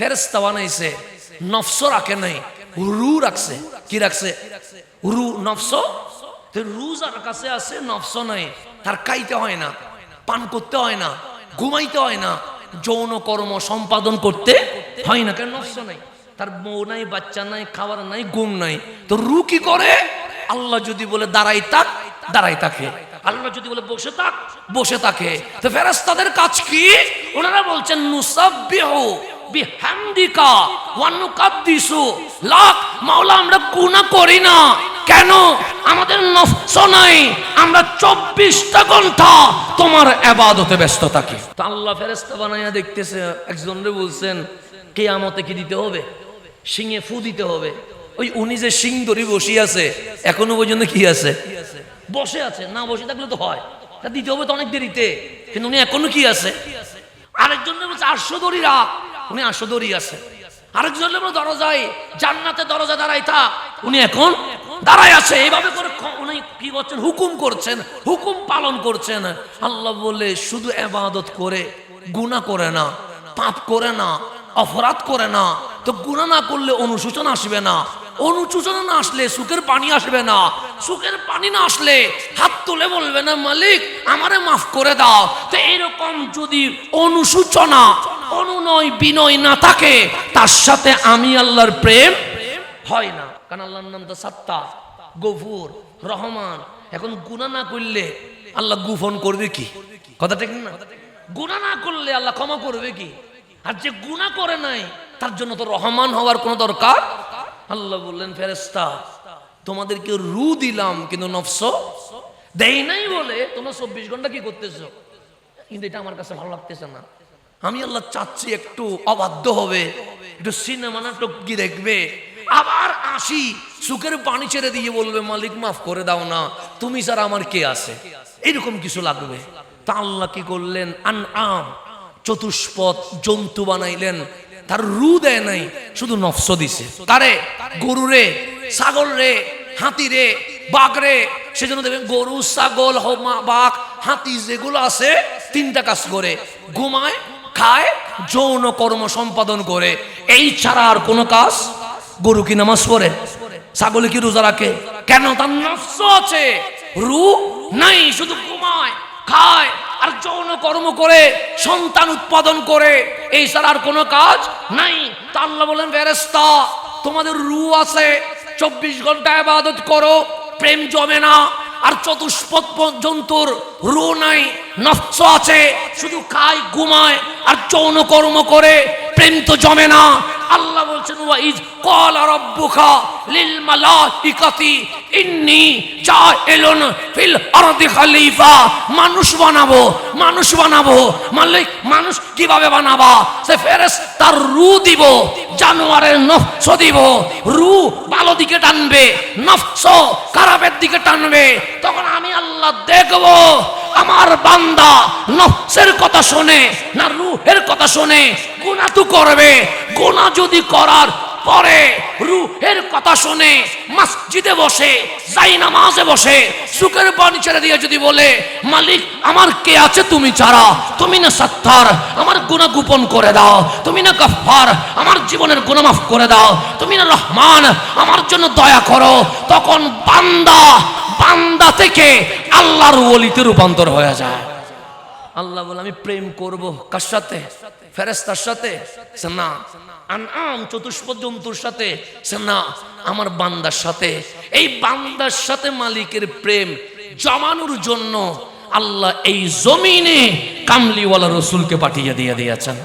ফেরেস্তা বানাইছে, নফস রাখে নাই, রু রাখছে। কি রাখছে? রু, নফস? রু যার কাছে আছে, নফস নাই। তার খাইতে হয় না, পান করতে হয় না, ঘুমাইতে হয় না, যৌন কর্ম সম্পাদন করতে হয় না, কেন নফস নাই? তার বউ নাই, বাচ্চা নাই, খাবার নাই, ঘুম নাই। তো রু কি করে? আল্লাহ যদি বলে দাঁড়াই থাক, দাঁড়াই থাকে। আল্লাহ যদি বলে বসে থাক, বসে থাকে। তো ফেরেস্তাদের কাজ কি? ওনারা বলছেন, নুসাব্বিহু। বিহামদিকা ওয়া নুকাদ্দিসু লাক মাওলা, আমরা গুনাহ করি না। কেন? আমাদের নফস নাই। আমরা চব্বিশটা ঘণ্টা তোমার ব্যস্ত থাকি। তো আল্লাহ ফেরেস্তা বানাইয়া দেখতেছে বলছেন কি দিতে হবে? সিংয়ে ফু দিতে হবে। ওই উনি যে সিং ধরে বসে আছে, এখনও পর্যন্ত কি আছে? বসে আছে, না বসে থাকলে তো হয়। তা দিতে হবে তো অনেক দেরিতে। কিন্তু উনি এখনও কি আছে? আরেকজন বলছে, আটশো দড়ি রাখ। উনি দড়ি আছে। আরেকজন বলে দরজায়, জান্নাতে দরজা দাঁড়াই থাক উনি এখন দাঁড়াই আছে। এইভাবে করে উনি কি করছেন? হুকুম করছেন। হুকুম পালন করছেন। আল্লাহ বলে, শুধু এবাদত করে, গুনাহ করে না, পাপ করে না, অপরাধ করে না। তো গুনাহ না করলে অনুশোচনা আসবে না। অনুশোচনা না আসলে সুখের পানি আসবে না। সুখের পানি না আসলে হাত তুলে বলবে না, মালিক, আমারে মাফ করে দাও। তো এরকম যদি অনুশোচনা অনুনয় বিনয় না থাকে, তার সাথে আমি আল্লাহর প্রেম হয় না। কারণ আল্লাহর নাম তো সাত্তা, গফুর, রহমান। এখন গুনাহ না করলে আল্লাহ গুফন করবে কি? কথা ঠিক না? গুনাহ না করলে আল্লাহ ক্ষমা করবে কি? আর যে গুনাহ করে নাই, তার জন্য তো রহমান হওয়ার কোনো দরকার? আল্লাহ বললেন ফেরেস্তা তোমাদেরকে রু দিলাম, কিন্তু নফস দেই নাই বলে তোমরা চব্বিশ ঘণ্টা কি করতেছো? কিন্তু এটা আমার কাছে ভালো লাগতেছে না। আমি আল্লাহ চাচ্ছি একটু অবাধ্য হবে, একটু সিনেমা নাটক কি দেখবে? আবার আসি সুখের পানি ছেড়ে দিয়ে বলবে, মালিক, মাফ করে দাও না, তুমি স্যার আমার কে আছে? এরকম কিছু লাগবে। তা আল্লাহ কি করলেন? আন আম চতুষ্পদ জন্তু বানাইলেন। তার রু দেয় নাই, শুধু নফস দিছে। তারে গরু রে, ছাগল রে, হাতি রে, বাঘ রে। সেজন্য দেখবেন গরু, ছাগল হোমা বাঘ, হাতি যেগুলো আছে, তিনটা কাজ করে। ঘুমায় খায়, যৌন কর্ম সম্পাদন করে। এই ছাড়া আর কোনো কাজ? গরু কি নামাজ পড়ে? ছাগলে কি রোজা রাখে? কেন তার নফস আছে? রু নাই, শুধু ঘুমায়, খায় আর যৌন কর্ম করে, সন্তান উৎপাদন করে। এই ছাড়া আর কোনো কাজ নাই। তা বলেন ফেরেস্তা তোমাদের রু আছে। চব্বিশ ঘণ্টা আবাদত করো, প্রেম জমে না। আর চতুষ্পদ জন্তুর রু নাই নফস আছে, শুধু খায়, ঘুমায় আর যৌন কর্ম করে, প্রেম তো জমে না। আল্লাহ বলছেন, ওয়াইজ কল রাব্বুকা লিল মালাইকাতি ইন্নী জাইলুন ফিল আরদি খলিফা। মানুষ বানাবো মানুষ বানাবো। মালিক, মানুষ কীভাবে বানাবা? সে ফেরেশতার রু দিব, জানোয়ারের নফস দিব। রু ভালো দিকে টানবে, নফস খারাপের দিকে টানবে। তখন আমি আল্লাহ দেখব, আমার বান্দা নফসের কথা শোনে না রুহের কথা শোনে। গুনাহ তো করবে। গুনাহ যদি করার পরে রুহের কথা শুনে মসজিদে বসে, যাই নামাজে বসে, সুখের পানি ছেড়ে দিয়ে যদি বলে, মালিক, আমার কে আছে তুমি ছাড়া? তুমি না সত্তার, আমার গুনাহ গোপন করে দাও। তুমি না গফফার, আমার জীবনের গুনাহ মাফ করে দাও। তুমি না রহমান, আমার জন্য দয়া করো। তখন বান্দা বান্দা থেকে আল্লাহর ওলিতে রূপান্তর হয়ে যায়। আল্লাহ বলে, আমি প্রেম করব কার সাথে? ফেরেস্তার সাথে না আম চতুষ্প জন্তুর সাথে না আমার বান্দার সাথে। এই বান্দার সাথে মালিকের প্রেম জমানোর জন্য আল্লাহ এই জমিনে কামলিওয়ালা রসুলকে পাঠিয়ে দিয়ে দিয়েছেন।